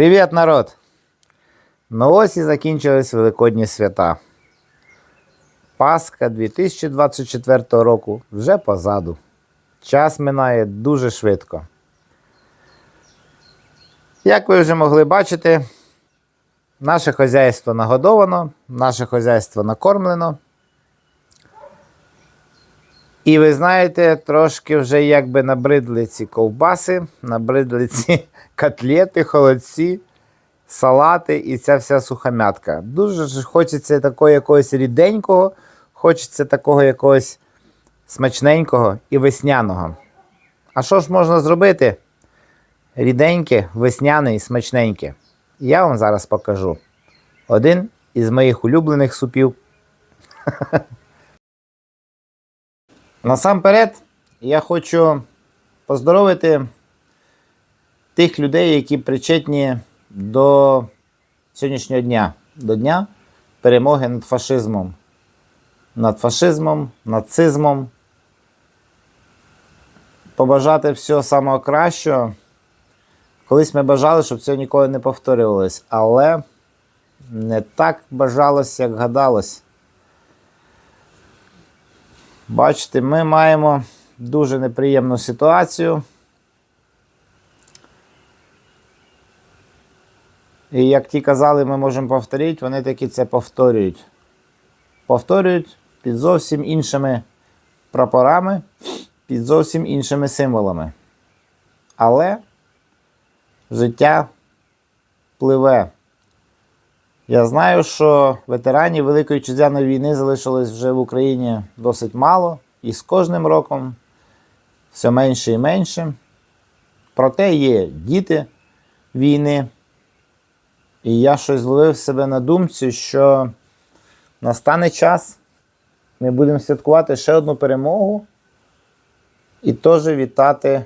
Привіт, народ! Ну ось і закінчились Великодні свята. Пасха 2024 року вже позаду. Час минає дуже швидко. Як ви вже могли бачити, наше хазяйство нагодовано, наше хазяйство накормлено. І ви знаєте, трошки вже якби набридли ці ковбаси, набридли ці котлети, холодці, салати і ця вся сухомятка. Дуже ж хочеться такого якогось ріденького, хочеться такого якогось смачненького і весняного. А що ж можна зробити? Ріденьке, весняне і смачненьке. Я вам зараз покажу. Один із моїх улюблених супів. Насамперед, я хочу поздоровити тих людей, які причетні до сьогоднішнього дня, до дня перемоги над фашизмом. Над фашизмом, нацизмом. Побажати всього самого кращого. Колись ми бажали, щоб це ніколи не повторювалось, але не так бажалось, як гадалось. Бачите, ми маємо дуже неприємну ситуацію. І як ті казали, ми можемо повторити, вони таки це повторюють. Повторюють під зовсім іншими прапорами, під зовсім іншими символами. Але життя пливе. Я знаю, що ветеранів Великої Вітчизняної війни залишилось вже в Україні досить мало, і з кожним роком все менше і менше. Проте є діти війни. І я щось зловив себе на думці, що настане час, ми будемо святкувати ще одну перемогу і теж вітати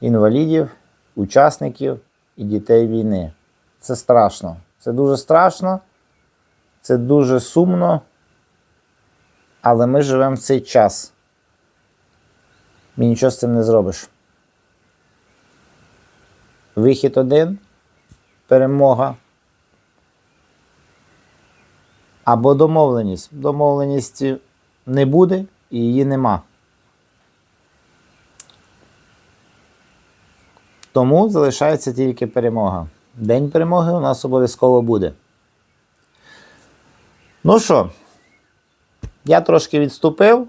інвалідів, учасників і дітей війни. Це страшно. Це дуже страшно, це дуже сумно, але ми живемо в цей час. І нічого з цим не зробиш. Вихід один перемога. Або домовленість. Домовленості не буде і її нема. Тому залишається тільки перемога. День перемоги у нас обов'язково буде. Ну що, я трошки відступив.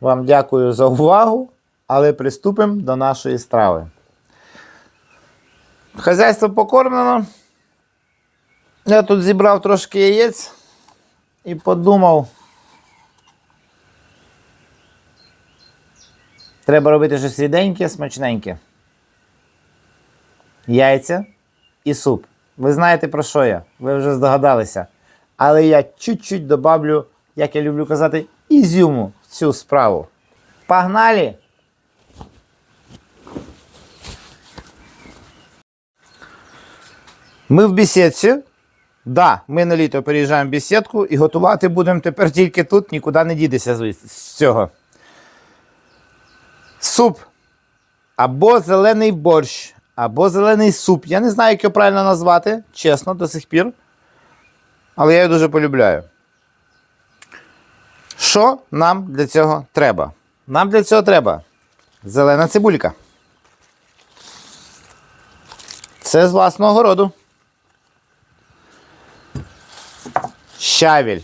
Вам дякую за увагу, але приступимо до нашої страви. Хазяйство покормлено. Я тут зібрав трошки яєць і подумав. Треба робити щось ріденьке, смачненьке. Яйця і суп. Ви знаєте про що я? Ви вже здогадалися. Але я чуть-чуть добавлю, як я люблю казати, ізюму в цю справу. Погнали! Ми в бесідці. Да, ми на літо переїжджаємо в бесідку і готувати будемо тепер тільки тут, нікуди не дідеся з цього. Суп. Або зелений борщ, або зелений суп. Я не знаю, як його правильно назвати, чесно, до сих пір. Але я його дуже полюбляю. Що нам для цього треба? Нам для цього треба зелена цибулька. Це з власного городу. щавель.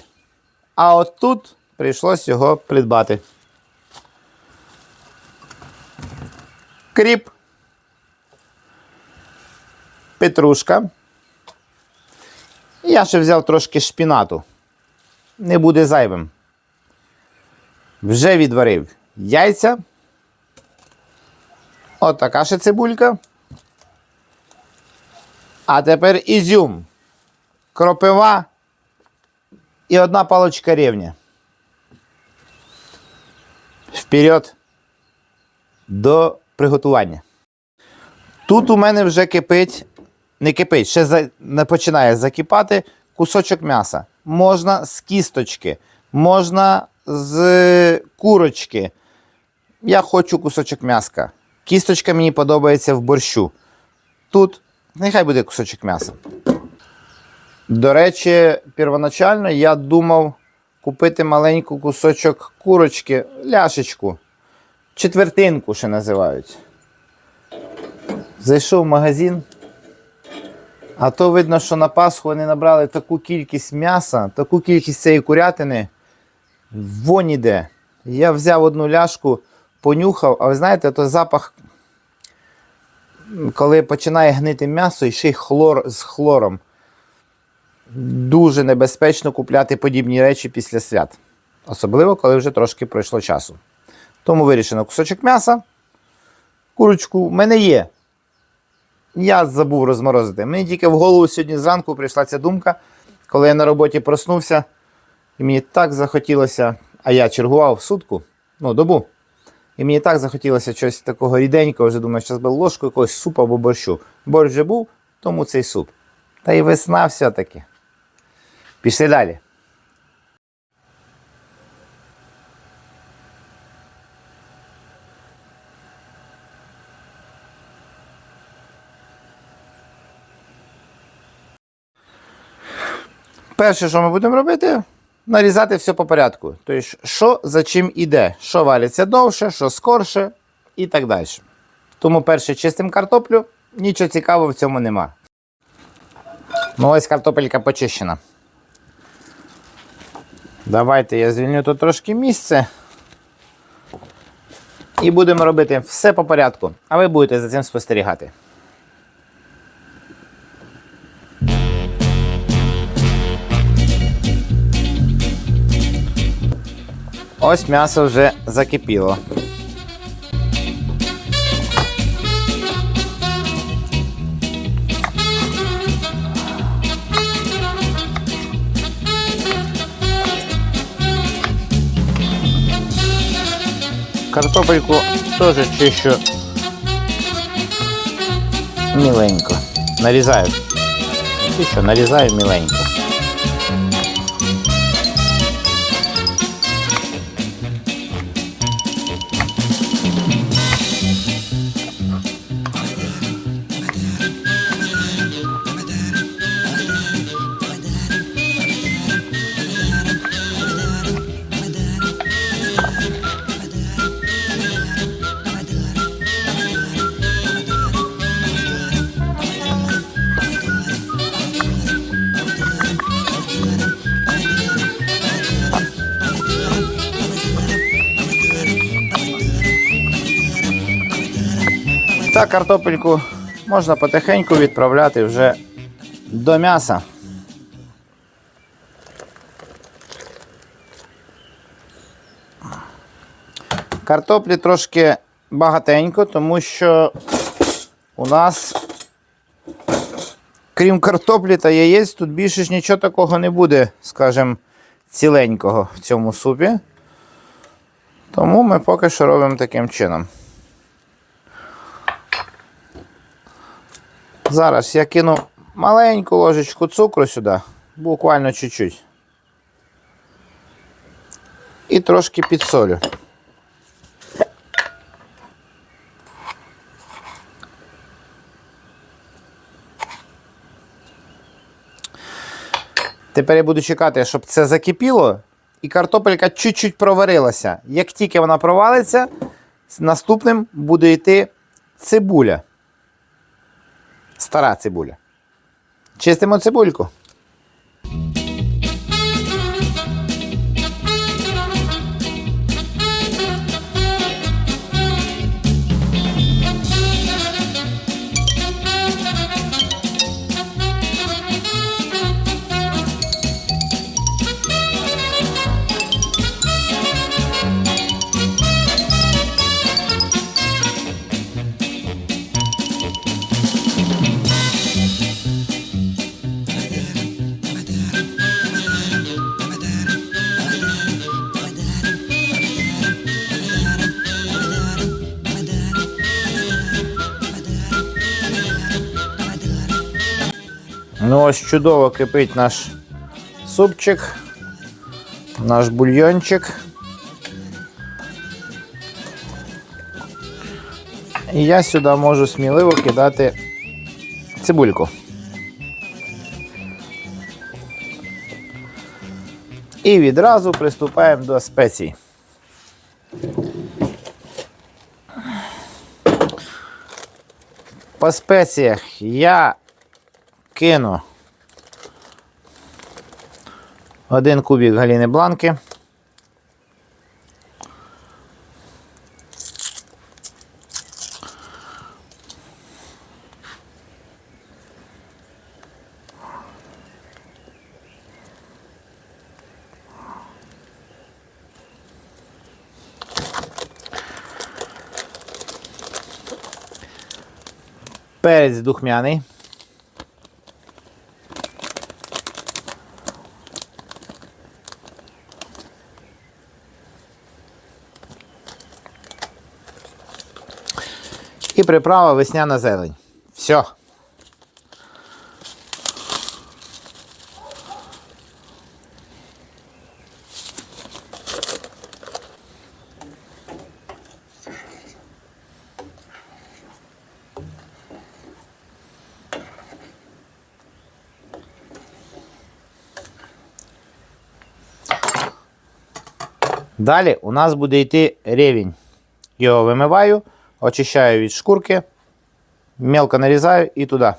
А от тут прийшлось його придбати. Кріп. Петрушка. Я ще взяв трошки шпінату. Не буде зайвим. Вже відварив яйця. От така ще цибулька. А тепер ізюм. Кропива і одна палочка рівня. Вперед до приготування. Тут у мене вже кипить, не кипить, ще за, не починає закипати кусочок м'яса. Можна з кісточки, можна з курочки. Я хочу кусочок м'яска. Кісточка мені подобається в борщу. Тут Нехай буде кусочок м'яса. До речі, первоначально я думав купити маленьку кусочок курочки, ляшечку, четвертинку ще називають. Зайшов в магазин, а то видно, що на Пасху вони набрали таку кількість м'яса, таку кількість цієї курятини, вонь іде. Я взяв одну ляшку, понюхав, а ви знаєте, то запах, коли починає гнити м'ясо і ще й хлор з хлором. Дуже небезпечно купляти подібні речі після свят. Особливо, коли вже трошки пройшло часу. Тому вирішено кусочок м'яса. Курочку в мене є. Я забув розморозити. Мені тільки в голову сьогодні зранку прийшла ця думка, коли я на роботі проснувся, і мені так захотілося, а я чергував сутку, ну, добу. І мені так захотілося щось такого ріденького, вже думаю, що би ложку якогось супу або борщу. Борщ вже був, тому цей суп. Та й весна все-таки. Пішли далі. Перше, що ми будемо робити, нарізати все по порядку. Тобто, що за чим іде, що валиться довше, що скорше і так далі. Тому перше чистимо картоплю, нічого цікавого в цьому нема. Ну ось картопелька почищена. Давайте я звільню тут трошки місце. І будемо робити все по порядку. А ви будете за цим спостерігати. Ось м'ясо вже закипіло. Картопельку теж чищу міленько. Нарізаю. Чищу, нарізаю міленько. Та картопельку можна потихеньку відправляти вже до м'яса. Картоплі трошки багатенько, тому що у нас, крім картоплі та яєць, тут більше ж нічого такого не буде, скажімо, ціленького в цьому супі. Тому ми поки що робимо таким чином. Зараз я кину маленьку ложечку цукру сюди, буквально чуть-чуть. І трошки підсолю. Тепер я буду чекати, щоб це закипіло, і картопелька чуть-чуть проварилася. Як тільки вона провалиться, наступним буде йти цибуля. Стара цибуля. Чистимо цибульку. Ось чудово кипить наш супчик, наш бульйончик. І я сюди можу сміливо кидати цибульку. І відразу приступаємо до спецій. По спеціях я кину один кубик галіни бланки. Перець духмяний. І приправа весняна зелень. Все. Далі у нас буде йти ревінь. Його вимиваю, очищаю від шкурки, мелко нарізаю і туди.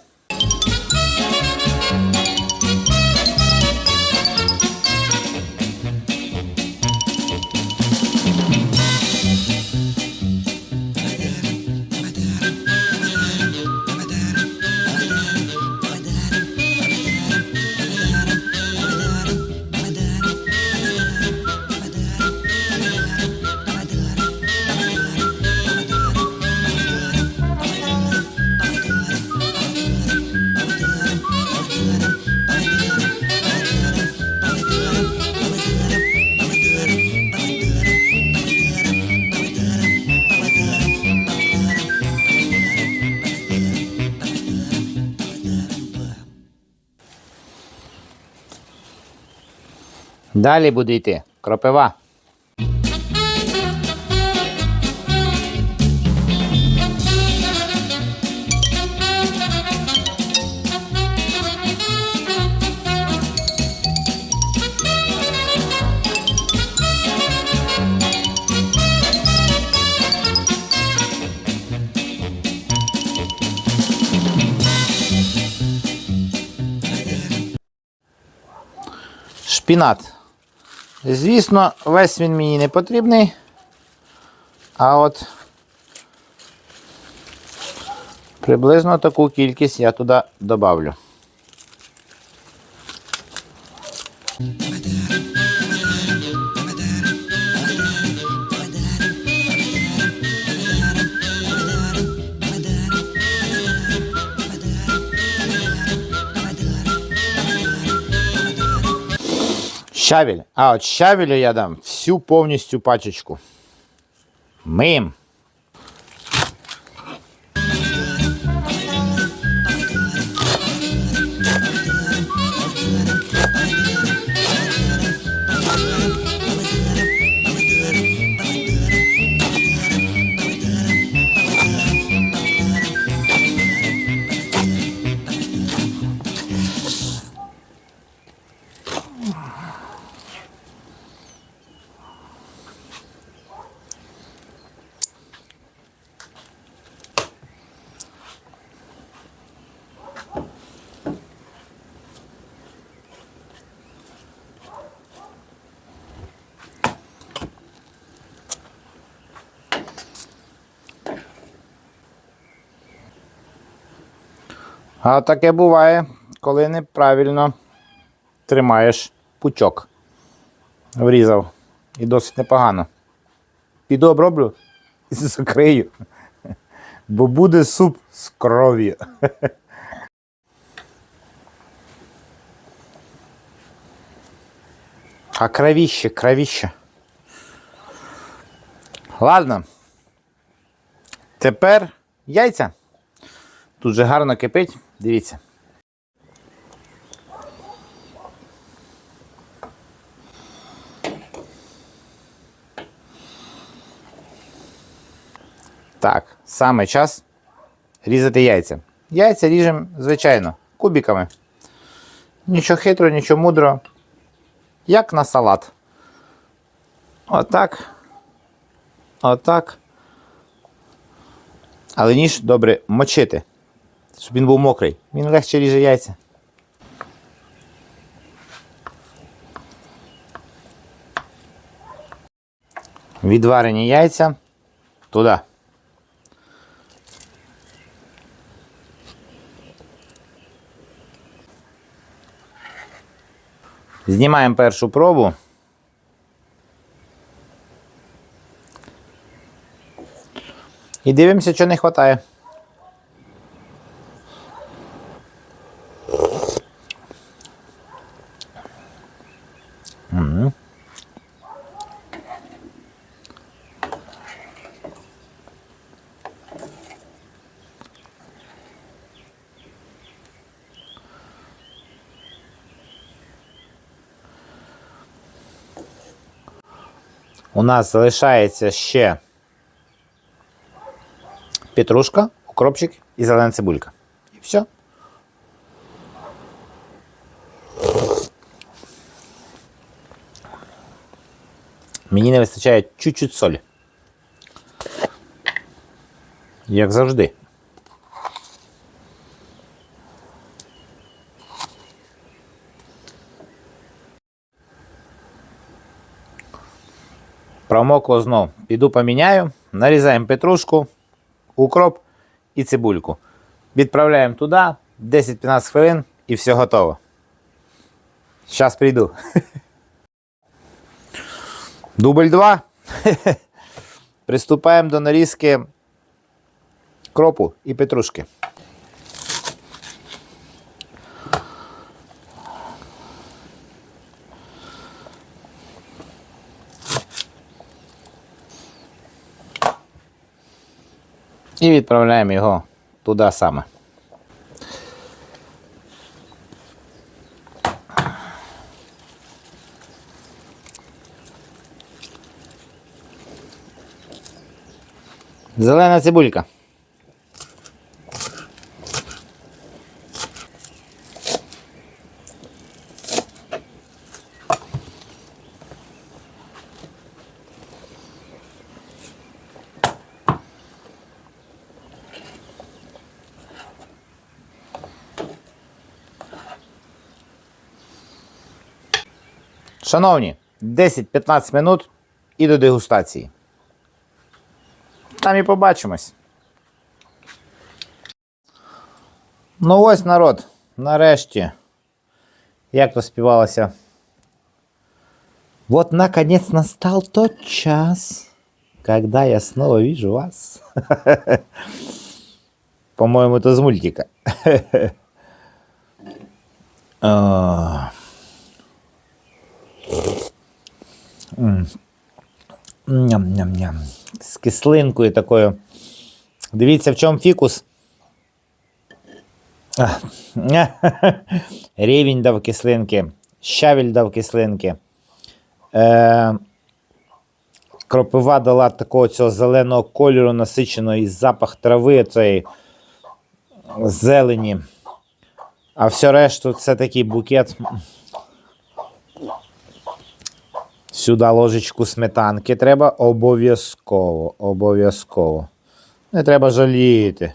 Далі буде йти кропива. Шпінат. Звісно, весь він мені не потрібний. А от приблизно таку кількість я туди добавлю. Щавель. А от щавелю я дам всю повністю пачечку. Миєм. А таке буває, коли неправильно тримаєш пучок. Врізав. І досить непогано. Піду оброблю і закрию. Бо буде суп з кров'ю. А кровіще, кровіще. Ладно. Тепер яйця. Тут же гарно кипить, дивіться. Так, саме час різати яйця. Яйця ріжемо, звичайно, кубиками. Нічого хитро, нічого мудро. Як на салат. Отак. Отак. Але ніж добре мочити, щоб він був мокрий. Він легше ріже яйця. Відварені яйця туди. Знімаємо першу пробу. І дивимося, що не вистачає. У нас залишається ще петрушка, укропчик і зелена цибулька. І все. Мені не вистачає чуть-чуть солі. Як завжди. Промокло знов. Піду поміняю. Нарізаємо петрушку, укроп і цибульку. Відправляємо туди 10-15 хвилин і все готово. Зараз прийду. Дубль 2. Приступаємо до нарізки кропу і петрушки. І відправляємо його туди саме. Зелена цибулька. Шановні, 10-15 минут і до дегустації. Там і побачимось. Ну ось народ. Нарешті. Як то співалося. Вот наконец настал тот час, когда я снова вижу вас. По-моему, это из мультика. Ням-ням-ням. З кислинкою такою. Дивіться, в чому фікус. Рівень дав кислинки. Щавель дав кислинки. Е, кропива дала такого цього зеленого кольору насиченого і запах трави цієї зелені. А все решту це такий букет. Сюди ложечку сметанки треба обов'язково. Обов'язково. Не треба жаліти.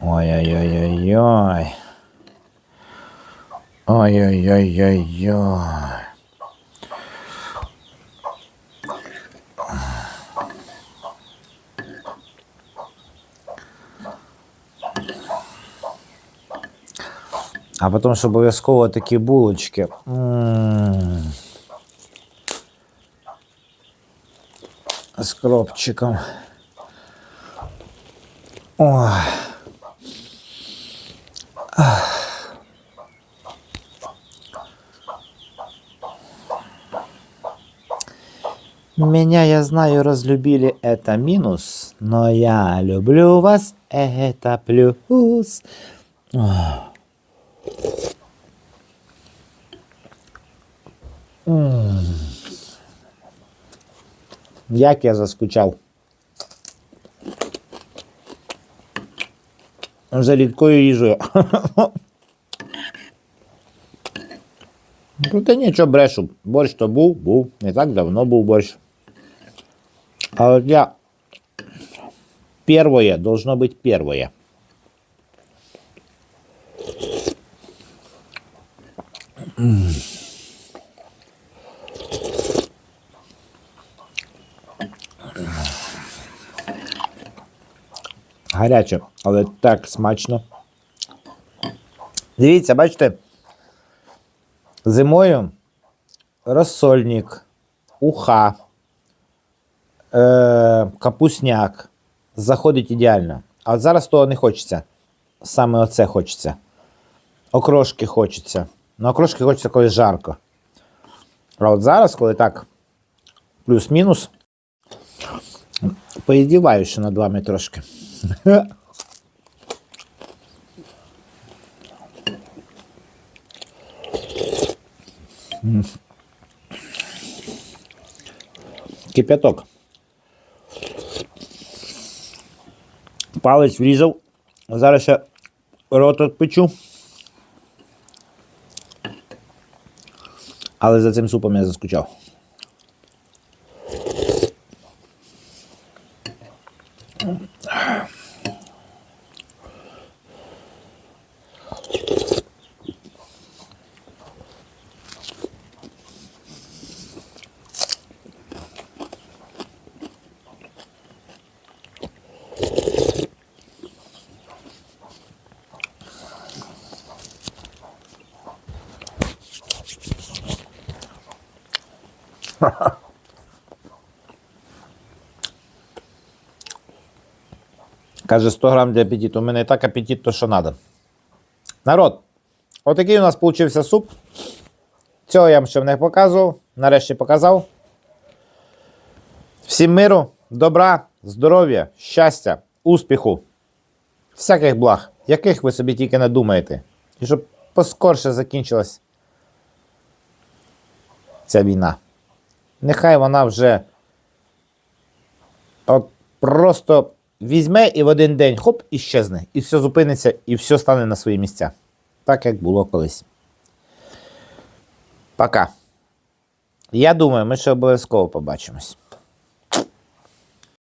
Ой-ой-ой-ой-ой. Ой-ой-ой-ой-ой. А потім ж обов'язково такі булочки. З кропчиком. Меня, я знаю, разлюбили, это минус, но я люблю вас, это плюс. Ох. Як я заскучав. за рідкою їжею. Проте нічого брешу. Борщ то був, був. Не так давно був борщ. А от я первое должно быть первое. Гаряче, але так смачно. Дивіться, бачите, зимою розсольник, уха, е, капусняк заходить ідеально. А зараз того не хочеться. Саме оце хочеться. Окрошки хочеться. Ну, окрошки хочеться, коли жарко. А от зараз, коли так, плюс-мінус, поїздіваюся над вами трошки. Кипяток. Палець врізав. Зараз ще рот відпечу. Але за цим супом я заскучав. Каже 100 грам для апетиту. У мене і так апетит, то що треба. Народ, отакий у нас получився суп. Цього я вам ще не показував. Нарешті показав. Всім миру, добра, здоров'я, щастя, успіху, всяких благ, яких ви собі тільки не думаєте. І щоб поскорше закінчилась ця війна. Нехай вона вже от просто візьме і в один день хоп, і щезне, і все зупиниться, і все стане на свої місця. Так як було колись. Пока. Я думаю, ми ще обов'язково побачимось.